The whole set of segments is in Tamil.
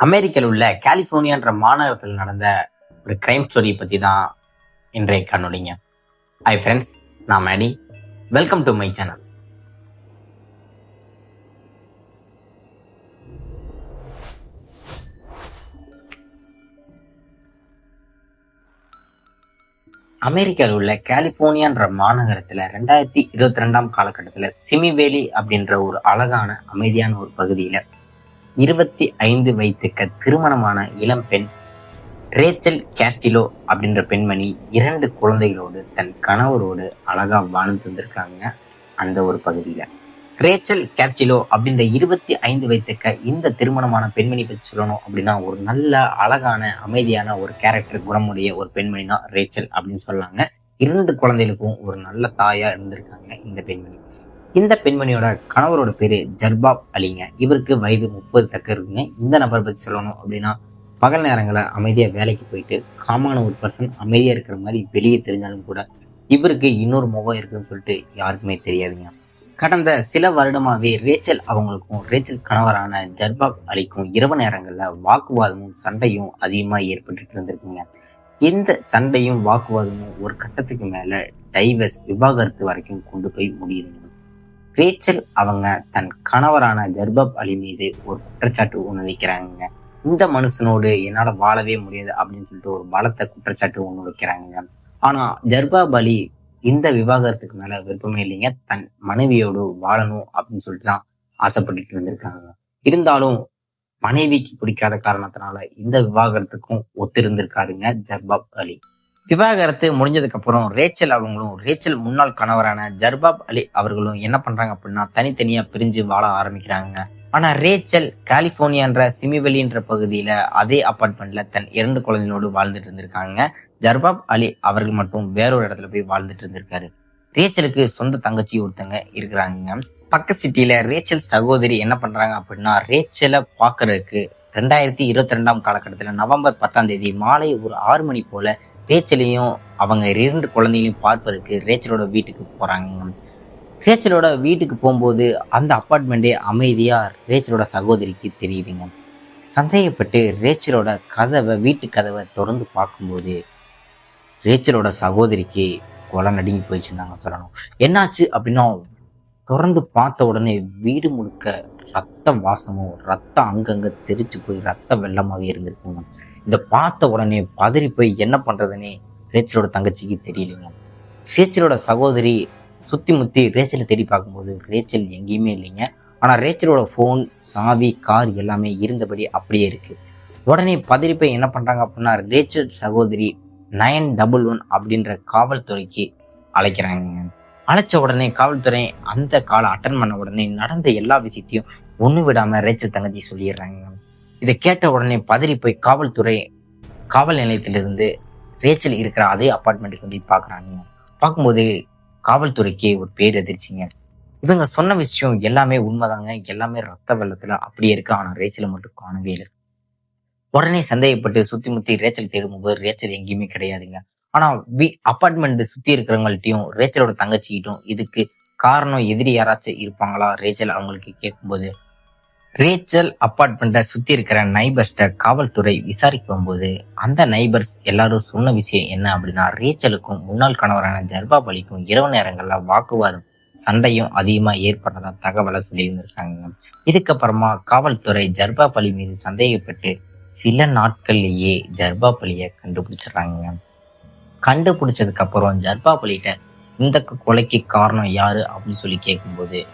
அமெரிக்காவில் உள்ள கலிஃபோர்னியான்ற மாநகரத்தில் நடந்த ஒரு கிரைம் ஸ்டோரியை பற்றி தான் இன்றைய காணொலிங்க ஹை ஃப்ரெண்ட்ஸ் நான் Maddy welcome to my channel அமெரிக்காவில் உள்ள கலிஃபோர்னியான்ற மாநகரத்தில் ரெண்டாயிரத்தி இருபத்தி ரெண்டாம் காலகட்டத்தில் சிமிவேலி அப்படின்ற ஒரு அழகான அமைதியான ஒரு பகுதியில் இருபத்தி ஐந்து வயதுக்க திருமணமான இளம் பெண் ரேச்சல் கேஸ்டிலோ அப்படின்ற பெண்மணி இரண்டு குழந்தைகளோடு தன் கணவரோடு அழகா வாழ்ந்து வந்திருக்காங்க அந்த ஒரு பகுதியில. ரேச்சல் கேப்சிலோ அப்படின்ற இருபத்தி ஐந்து வயதுக்க இந்த திருமணமான பெண்மணி பற்றி சொல்லணும் அப்படின்னா ஒரு நல்ல அழகான அமைதியான ஒரு கேரக்டர் குணமுடைய ஒரு பெண்மணி தான் ரேச்சல் அப்படின்னு சொல்லாங்க. இரண்டு குழந்தைகளுக்கும் ஒரு நல்ல தாயா இருந்திருக்காங்க இந்த பெண்மணி. இந்த பெண்மணியோட கணவரோட பேரு ஜர்பாப் அலிங்க. இவருக்கு வயது முப்பது தக்க இருக்குங்க. இந்த நபரை பற்றி சொல்லணும் அப்படின்னா பகல் நேரங்களில் அமைதியாக வேலைக்கு போயிட்டு காமான ஒரு பர்சன் அமைதியாக இருக்கிற மாதிரி வெளியே தெரிஞ்சாலும் கூட இவருக்கு இன்னொரு முகம் இருக்குன்னு சொல்லிட்டு யாருக்குமே தெரியாதுங்க. கடந்த சில வருடமாகவே ரேச்சல் அவங்களுக்கும் ரேச்சல் கணவரான ஜர்பாப் அலிக்கும் இரவு நேரங்களில் வாக்குவாதமும் சண்டையும் அதிகமாக ஏற்பட்டுட்டு இருந்திருக்குங்க. இந்த சண்டையும் வாக்குவாதமும் ஒரு கட்டத்துக்கு மேலே டைவர்ஸ் விவாகரத்து வரைக்கும் கொண்டு போய் முடியுதுங்க. ரேச்சல் அவங்க தன் கணவரான ஜர்பப் அலி மீது ஒரு குற்றச்சாட்டு உணவிக்கிறாங்க வைக்கிறாங்க இந்த மனுஷனோடு என்னால் வாழவே முடியாது அப்படின்னு சொல்லிட்டு ஒரு பலத்த குற்றச்சாட்டு ஒன்று வைக்கிறாங்க ஆனா ஜர்பாப் அலி இந்த விவாகரத்துக்கு மேல விருப்பமே இல்லைங்க. தன் மனைவியோடு வாழணும் அப்படின்னு சொல்லிட்டு தான் ஆசைப்பட்டுட்டு இருந்திருக்காங்க. இருந்தாலும் மனைவிக்கு பிடிக்காத காரணத்தினால இந்த விவாகரத்துக்கும் ஒத்திருந்திருக்காருங்க ஜர்பாப் அலி. விவாகரத்து முடிஞ்சதுக்கு அப்புறம் ரேச்சல் அவங்களும் ரேச்சல் முன்னாள் கணவரான ஜர்பாப் அலி அவர்களும் என்ன பண்றாங்க அப்படின்னா தனித்தனியா பிரிஞ்சு வாழ ஆரம்பிக்கிறாங்க. ஆனா ரேச்சல் கலிபோர்னியான்ற சிமிவெளின்ற பகுதியில அதே அப்பார்ட்மெண்ட்ல தன் இரண்டு குழந்தைகளோடு வாழ்ந்துட்டு இருந்திருக்காங்க. ஜர்பாப் அலி அவர்கள் மட்டும் வேறொரு இடத்துல போய் வாழ்ந்துட்டு இருந்திருக்காரு. ரேச்சலுக்கு சொந்த தங்கச்சி ஒருத்தங்க இருக்கிறாங்க. பக்க சிட்டியில ரேச்சல் சகோதரி என்ன பண்றாங்க அப்படின்னா ரேச்சலை பாக்குறதுக்கு ரெண்டாயிரத்தி இருபத்தி ரெண்டாம் காலகட்டத்தில் நவம்பர் பத்தாம் தேதி மாலை ஒரு ஆறு மணி போல ரேச்சலையும் அவங்க இரண்டு குழந்தைகளையும் பார்ப்பதற்கு ரேச்சலோட வீட்டுக்கு போகிறாங்க ரேச்சலோட வீட்டுக்கு போகும்போது அந்த அப்பார்ட்மெண்ட்டே அமைதியாக ரேச்சலோட சகோதரிக்கு தெரியுதுங்க. சந்தேகப்பட்டு ரேச்சலோட கதவை வீட்டு கதவை திறந்து பார்க்கும்போது ரேச்சலோட சகோதரிக்கு கொலை நடுங்கி போயிடுச்சுருந்தாங்க சொல்லணும். என்னாச்சு அப்படின்னா திறந்து பார்த்த உடனே வீடு முழுக்க ரத்த வாசமும் ரத்தம் அங்கங்கே தெரிச்சு போய் ரத்த வெள்ளமாகவே இருந்திருக்குங்க. இதை பார்த்த உடனே பதறி போய் என்ன பண்ணுறதுன்னு ரேச்சலோட தங்கச்சிக்கு தெரியலைங்க. ரேச்சலோட சகோதரி சுற்றி முத்தி ரேச்சலை தேடி பார்க்கும்போது ரேச்சல் எங்கேயுமே இல்லைங்க. ஆனால் ரேச்சலோட ஃபோன் சாவி கார் எல்லாமே இருந்தபடி அப்படியே இருக்குது உடனே பதறி போய் என்ன பண்ணுறாங்க அப்படின்னா ரேச்சல் சகோதரி நயன் டபுள் ஒன் அப்படின்ற காவல்துறைக்கு அழைக்கிறாங்க. அழைச்ச உடனே காவல்துறை அந்த காலை அட்டன் பண்ண உடனே நடந்த எல்லா விஷயத்தையும் ஒன்று விடாமல் ரேச்சல் தங்கச்சி சொல்லிடுறாங்க. இதை கேட்ட உடனே பதறி போய் காவல்துறை காவல் நிலையத்திலிருந்து ரேச்சல் இருக்கிற அதே அப்பார்ட்மெண்ட்டுக்கு வந்து பார்க்குறாங்க. பார்க்கும்போது காவல்துறைக்கு ஒரு பேர் எதிர்ச்சிங்க. இவங்க சொன்ன விஷயம் எல்லாமே உண்மைதாங்க. எல்லாமே ரத்த வெள்ளத்துல அப்படியே இருக்கு. ஆனால் ரேச்சலை மட்டும் காணவே இல்லை. உடனே சந்தேகப்பட்டு சுத்தி முத்தி ரேச்சல் தேடும்போது ரேச்சல் எங்கேயுமே கிடையாதுங்க. ஆனால் வி அப்பார்ட்மெண்ட் சுத்தி இருக்கிறவங்கள்ட்டையும் ரேச்சலோட தங்கச்சிக்கிட்டும் இதுக்கு காரணம் எதிரி யாராச்சும் இருப்பாங்களா? ரேச்சல் அவங்களுக்கு கேட்கும்போது ரேச்சல் அப்பார்ட்மெண்ட்டை சுற்றி இருக்கிற நைபர்ஸ்ட காவல்துறை விசாரிக்க போகும்போது அந்த நைபர்ஸ் எல்லாரும் சொன்ன விஷயம் என்ன அப்படின்னா ரேச்சலுக்கும் முன்னாள் கணவரான ஜர்பா பலிக்கும் இரவு நேரங்களில் வாக்குவாதம் சண்டையும் அதிகமாக ஏற்படுறதா தகவலை சொல்லியிருந்திருக்காங்க. இதுக்கப்புறமா காவல்துறை ஜர்பா பலி மீது சந்தேகப்பட்டு சில நாட்கள்லேயே ஜர்பா பலியை கண்டுபிடிச்சிடுறாங்க. கண்டுபிடிச்சதுக்கு அப்புறம் ஜர்பாப் இந்த கொலைக்கு காரணம் யாரு? அப்படின்னு சொல்லி கேட்கும்போது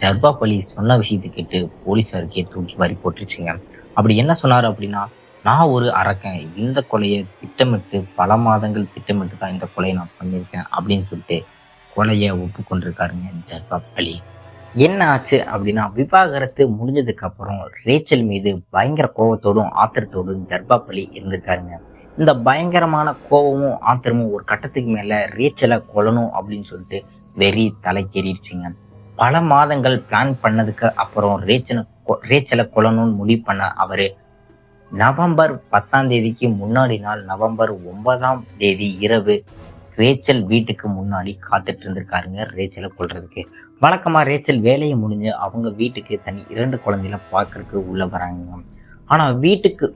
ஜர்பா போலீஸ் சொன்ன விஷயத்தை கேட்டு போலீஸாருக்கே தூக்கி வாரி போட்டுருச்சுங்க. அப்படி என்ன சொன்னார் அப்படின்னா நான் ஒரு அரக்கன் இந்த கொலையை திட்டமிட்டு பல மாதங்கள் திட்டமிட்டு தான் இந்த கொலையை நான் பண்ணியிருக்கேன் அப்படின்னு சொல்லிட்டு கொலையை ஒப்புக்கொண்டிருக்காருங்க ஜர்பா அலி என்ன ஆச்சு அப்படின்னா விவாகரத்து முடிஞ்சதுக்கு அப்புறம் ரேச்சல் மீது பயங்கர கோபத்தோடும் ஆத்திரத்தோடும் ஜர்பா பலி இருந்திருக்காருங்க. இந்த பயங்கரமான கோபமும் ஆத்திரமும் ஒரு கட்டத்துக்கு மேல ரேச்சலை கொல்லணும் அப்படின்னு சொல்லிட்டு வெறி தலைக்கேறிடுச்சுங்க பல மாதங்கள் பிளான் பண்ணதுக்கு அப்புறம் ரேச்சனை ரேச்சலை கொல்லணும்னு முடிவு பண்ண அவர். நவம்பர் பத்தாம் தேதிக்கு முன்னாடி நாள் நவம்பர் ஒன்பதாம் தேதி இரவு ரேச்சல் வீட்டுக்கு முன்னாடி காத்துட்டு இருந்திருக்காருங்க ரேச்சலை கொள்றதுக்கு வழக்கமாக ரேச்சல் வேலையை முடிஞ்சு அவங்க வீட்டுக்கு தனி இரண்டு குழந்தைகளை பார்க்கறதுக்கு உள்ளே வராங்க. ஆனால் வீட்டுக்கு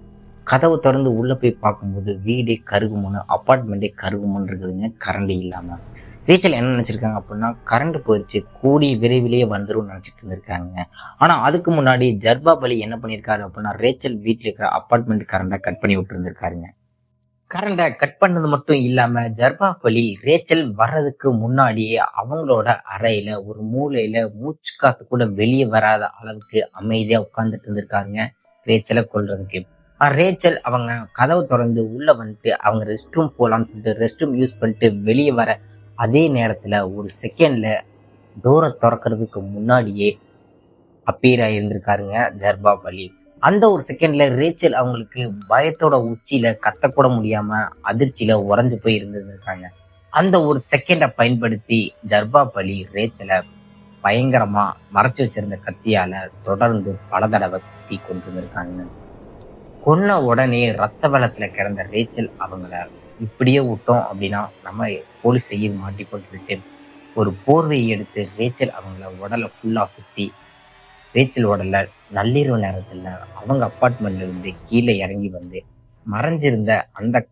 கதவு திறந்து உள்ளே போய் பார்க்கும்போது வீடே கருகுமுன்னு அப்பார்ட்மெண்ட்டே கருகுமுன்னு இருக்குதுங்க கரண்ட் இல்லாமல் ரீச்சல் என்ன நினச்சிருக்காங்க அப்படின்னா கரண்ட் போயிடுச்சு கூடி விரைவிலேயே வந்துடும் நினைச்சிட்டு இருந்திருக்காங்க ஆனால் அதுக்கு முன்னாடி ஜர்பா பலி என்ன பண்ணியிருக்காரு அப்படின்னா ரேச்சல் வீட்டில் இருக்கிற அப்பார்ட்மெண்ட் கரண்டை கட் பண்ணி விட்டுருந்துருக்காருங்க. கரண்டை கட் பண்ணது மட்டும் இல்லாம ஜர்பா பலி ரேச்சல் வர்றதுக்கு முன்னாடியே அவங்களோட அறையில ஒரு மூலையில மூச்சு காத்து கூட வெளியே வராத அளவுக்கு அமைதியா உட்கார்ந்துட்டு இருந்திருக்காருங்க ரேச்சலை கொள்றதுக்கு ரேச்சல் அவங்க கதவை திறந்து உள்ள வந்துட்டு அவங்க ரெஸ்ட் ரூம் போகலாம்னு சொல்லிட்டு ரெஸ்ட் ரூம் யூஸ் பண்ணிட்டு வெளியே வர அதே நேரத்தில் ஒரு செகண்டில் டோரை திறக்கிறதுக்கு முன்னாடியே அப்பீர் ஆயிருந்திருக்காருங்க ஜர்பா பலி அந்த ஒரு செகண்ட்ல ரேச்சல் அவங்களுக்கு பயத்தோட உச்சியில கத்தக்கூட முடியாம அதிர்ச்சியில உறைஞ்சு போய் இருந்திருக்காங்க. அந்த ஒரு செகண்டை பயன்படுத்தி ஜர்பா பலி ரேச்சலை பயங்கரமா மறைச்சு வச்சிருந்த கத்தியால தொடர்ந்து பல தடவை குத்தி கொண்டு வந்திருக்காங்க கொன்ன உடனே ரத்த வெள்ளத்துல கிடந்த ரேச்சல் அவங்கள இப்படியே விட்டோம் அப்படின்னா நம்ம போலீஸ் கையில் மாட்டிப்போம் சொல்லிட்டு ஒரு போர்வையை எடுத்து ரேச்சல் அவங்கள உடலை ஃபுல்லாக சுற்றி ரேச்சல் உடல நள்ளிரவு நேரத்தில் அவங்க அப்பார்ட்மெண்ட்ல இருந்து கீழே இறங்கி வந்து மறைஞ்சிருந்த அந்த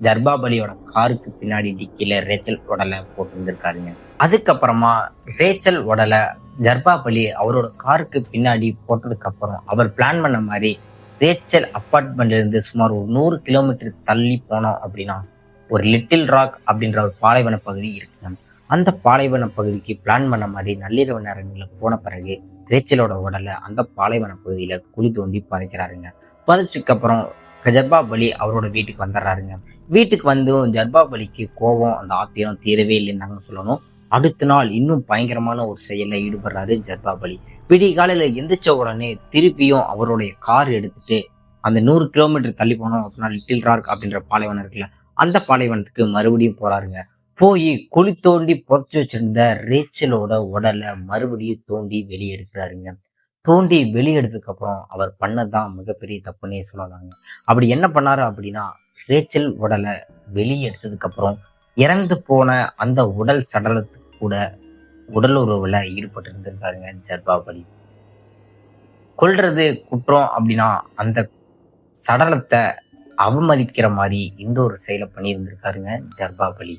ஜர்பாபலியோட காருக்கு பின்னாடி டிக்கில ரேச்சல் உடலை போட்டிருந்திருக்காருங்க அதுக்கப்புறமா ரேச்சல் உடலை ஜர்பாபலி அவரோட காருக்கு பின்னாடி போட்டதுக்கு அப்புறம் அவர் பிளான் பண்ண மாதிரி ரேச்சல் அப்பார்ட்மெண்ட்லேருந்து சுமார் ஒரு நூறு கிலோமீட்டர் தள்ளி போனோம் அப்படின்னா ஒரு லிட்டில் ராக் அப்படின்ற ஒரு பாலைவன பகுதி இருக்குங்க அந்த பாலைவன பகுதிக்கு பிளான் பண்ண மாதிரி நள்ளிரவு நேரங்களில் போன பிறகு ரேச்சலோட உடலை அந்த பாலைவன பகுதியில் குழி தோண்டி புதைக்கிறாருங்க. புதைச்சதுக்கப்புறம் ஜர்பா பலி அவரோட வீட்டுக்கு வந்துடுறாருங்க. வீட்டுக்கு வந்தும் ஜர்பா பலிக்கு கோபம் அந்த ஆத்திரம் தீரவே இல்லைன்னு நாங்கள் சொல்லணும். அடுத்த நாள் இன்னும் பயங்கரமான ஒரு செயல்ல ஈடுபடுறாரு ஜர்பாபலி விடிய காலையில எந்திரிச்ச உடனே திருப்பியும் அவருடைய கார் எடுத்துட்டு அந்த நூறு கிலோமீட்டர் தள்ளி போனோம் அப்படின்னா லிட்டில் ராக் அப்படின்ற பாலைவனம் இருக்குல்ல அந்த பாலைவனத்துக்கு மறுபடியும் போறாருங்க. போய் குழி தோண்டி புதைச்சு வச்சிருந்த ரேச்சலோட உடலை மறுபடியும் தோண்டி வெளியே எடுக்கிறாருங்க. தோண்டி வெளியெடுத்ததுக்கு அப்புறம் அவர் பண்ணதான் மிகப்பெரிய தப்புன்னே சொல்லலாங்க. அப்படி என்ன பண்ணாரு அப்படின்னா ரேச்சல் உடலை வெளியே எடுத்ததுக்கு அப்புறம் இறந்து போன அந்த உடல் சடலத்துக்கு கூட உடல் உறவுல ஈடுபட்டு இருந்திருக்காருங்க ஜர்பாபலி கொள்றது குற்றம் அப்படின்னா அந்த சடலத்தை அவமதிக்கிற மாதிரி இந்த ஒரு செயலை பண்ணியிருந்திருக்காருங்க ஜர்பாபலி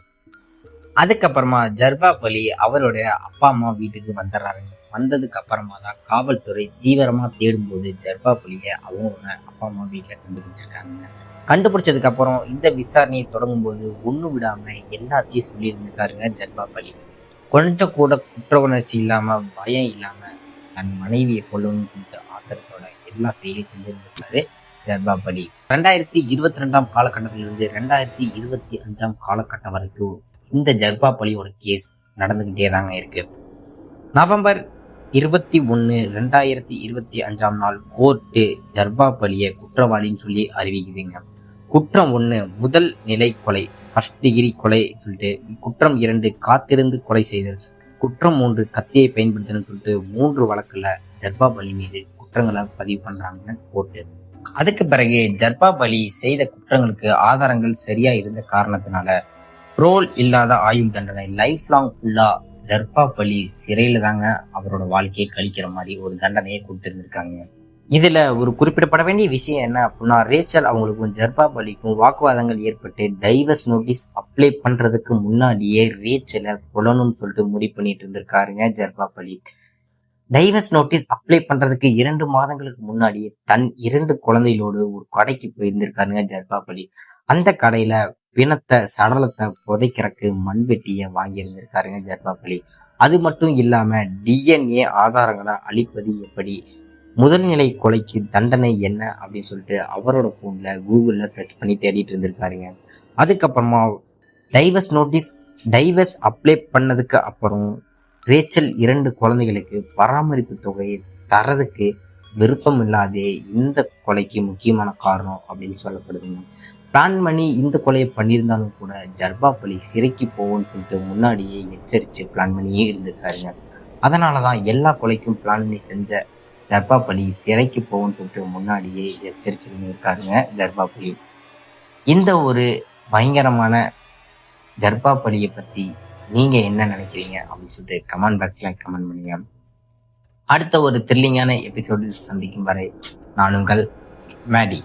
அதுக்கப்புறமா ஜர்பாபலி அவருடைய அப்பா அம்மா வீட்டுக்கு வந்துடுறாருங்க. வந்ததுக்கு அப்புறமா தான் காவல்துறை தீவிரமா தேடும்போது ஜர்பாபலியை அவங்க அப்பா அம்மா வீட்டில் கண்டுபிடிச்சிருக்காங்க. கண்டுபிடிச்சதுக்கு அப்புறம் இந்த விசாரணையை தொடங்கும் போது விடாமல் விடாம எல்லாத்தையும் சொல்லி இருந்திருக்காருங்க ஜர்பாபலி கொஞ்சம் கூட குற்ற உணர்ச்சி இல்லாம பயம் இல்லாம தன் மனைவியை கொள்ளணும்னு சொல்லிட்டு ஆத்திரத்தோட எல்லா செயலையும் செஞ்சிருந்திருக்காரு ஜர்பாபலி ரெண்டாயிரத்தி இருபத்தி ரெண்டாம் காலகட்டத்திலிருந்து ரெண்டாயிரத்தி இருபத்தி அஞ்சாம் காலகட்டம் வரைக்கும் இந்த ஜர்பாபலியோட கேஸ் நடந்துகிட்டே தாங்க இருக்கு. நவம்பர் இருபத்தி ஒன்று ரெண்டாயிரத்தி இருபத்தி அஞ்சாம் நாள் கோர்ட்டு ஜர்பாபலியை குற்றவாளின்னு சொல்லி அறிவிக்குதுங்க. குற்றம் ஒன்று முதல் நிலை கொலை ஃபர்ஸ்ட் டிகிரி கொலை சொல்லிட்டு குற்றம் இரண்டு காத்திருந்து கொலை செய்தல். குற்றம் மூன்று கத்தியை பயன்படுத்தணும்னு சொல்லிட்டு மூன்று வழக்குல ஜர்பாபலி மீது குற்றங்களை பதிவு பண்ணுறாங்க கோர்ட்டு. அதுக்கு பிறகு ஜர்பாபலி செய்த குற்றங்களுக்கு ஆதாரங்கள் சரியா இருந்த காரணத்தினால ரோல் இல்லாத ஆயுள் தண்டனை லைஃப் லாங் ஃபுல்லா ஜர்பாபலி சிறையில் தாங்க அவரோட வாழ்க்கையை கழிக்கிற மாதிரி ஒரு தண்டனையை கொடுத்துருந்துருக்காங்க. இதில் ஒரு குறிப்பிடப்பட வேண்டிய விஷயம் என்ன அப்படின்னா ரேச்சல் அவங்களுக்கும் ஜர்பாபலிக்கும் வாக்குவாதங்கள் ஏற்பட்டு டைவர்ஸ் நோட்டீஸ் அப்ளை பண்ணுறதுக்கு முன்னாடியே ரேச்சலை கொல்லணும்னு சொல்லிட்டு முடிவு பண்ணிட்டு இருந்திருக்காருங்க ஜர்பாபலி டைவர்ஸ் நோட்டீஸ் அப்ளை பண்ணுறதுக்கு இரண்டு மாதங்களுக்கு முன்னாடியே தன் இரண்டு குழந்தைகளோடு ஒரு கடைக்கு போயிருந்திருக்காருங்க ஜர்பாபலி அந்த கடையில் பிணத்தை சடலத்தை புதைக்கிறக்கு மண்வெட்டியை வாங்கி இருந்திருக்காருங்க ஜர்பாபலி அது மட்டும் இல்லாமல் டிஎன்ஏ ஆதாரங்களை அளிப்பது எப்படி? முதல்நிலை கொலைக்கு தண்டனை என்ன அப்படின்னு சொல்லிட்டு அவரோட ஃபோனில் கூகுளில் சர்ச் பண்ணி தேடிட்டு இருந்திருக்காருங்க. அதுக்கப்புறமா டைவர்ஸ் நோட்டீஸ் டைவர்ஸ் அப்ளை பண்ணதுக்கு அப்புறம் ரேச்சல் இரண்டு குழந்தைகளுக்கு பராமரிப்பு தொகையை தரதுக்கு விருப்பம் இல்லாதே இந்த கொலைக்கு முக்கியமான காரணம் அப்படின்னு சொல்லப்படுதுங்க. பிளான் பண்ணி இந்த கொலையை பண்ணியிருந்தாலும் கூட ஜர்பாபலி சிறைக்கு போகும்னு சொல்லிட்டு முன்னாடியே எச்சரித்து பிளான் பண்ணியே இருந்திருக்காருங்க. அதனால தான் எல்லா கொலைக்கும் பிளான் பண்ணி செஞ்ச ஜர்பாபலி சிறைக்கு போகும்னு சொல்லிட்டு முன்னாடியே எச்சரிச்சிருந்திருக்காருங்க ஜர்பாபலி இந்த ஒரு பயங்கரமான ஜர்பாபலியை பற்றி நீங்கள் என்ன நினைக்கிறீங்க அப்படின்னு சொல்லிட்டு கமெண்ட் பாக்ஸில் கமெண்ட் பண்ணுங்க. அடுத்த ஒரு த்ரில்லிங்கான எபிசோடில் சந்திக்கும் வரை நான் உங்கள் மேடி.